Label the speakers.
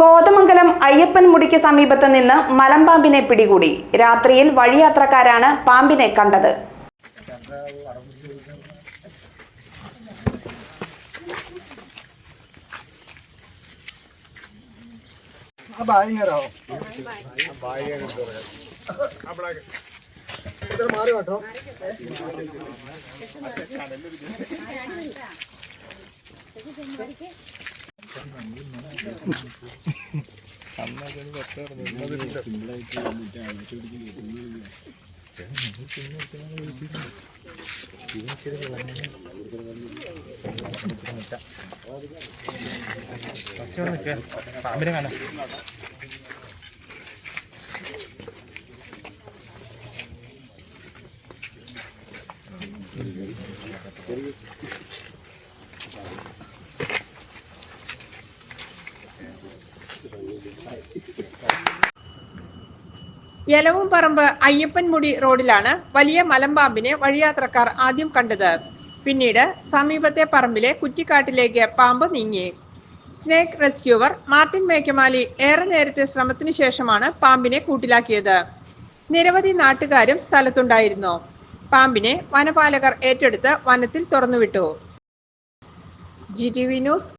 Speaker 1: കോതമംഗലം അയ്യപ്പൻ മുടിക്ക് സമീപത്ത് നിന്ന് മലമ്പാമ്പിനെ പിടികൂടി. രാത്രിയിൽ വഴിയാത്രക്കാരാണ് പാമ്പിനെ കണ്ടത്.
Speaker 2: മാറി കേട്ടോ
Speaker 3: കാണാം
Speaker 4: യലവും പറമ്പ് അയ്യപ്പൻമുടി റോഡിലാണ് വലിയ മലമ്പാമ്പിനെ വഴിയാത്രക്കാർ ആദ്യം കണ്ടത്. പിന്നീട് സമീപത്തെ പറമ്പിലെ കുറ്റിക്കാട്ടിലേക്ക് പാമ്പ് നീങ്ങി. സ്നേക്ക് റെസ്ക്യൂവർ മാർട്ടിൻ മേക്കമാലി ഏറെ നേരത്തെ ശ്രമത്തിനു ശേഷമാണ് പാമ്പിനെ കൂട്ടിലാക്കിയത്. നിരവധി നാട്ടുകാരും സ്ഥലത്തുണ്ടായിരുന്നു. പാമ്പിനെ വനപാലകർ ഏറ്റെടുത്ത് വനത്തിൽ തുറന്നുവിട്ടു. G T V news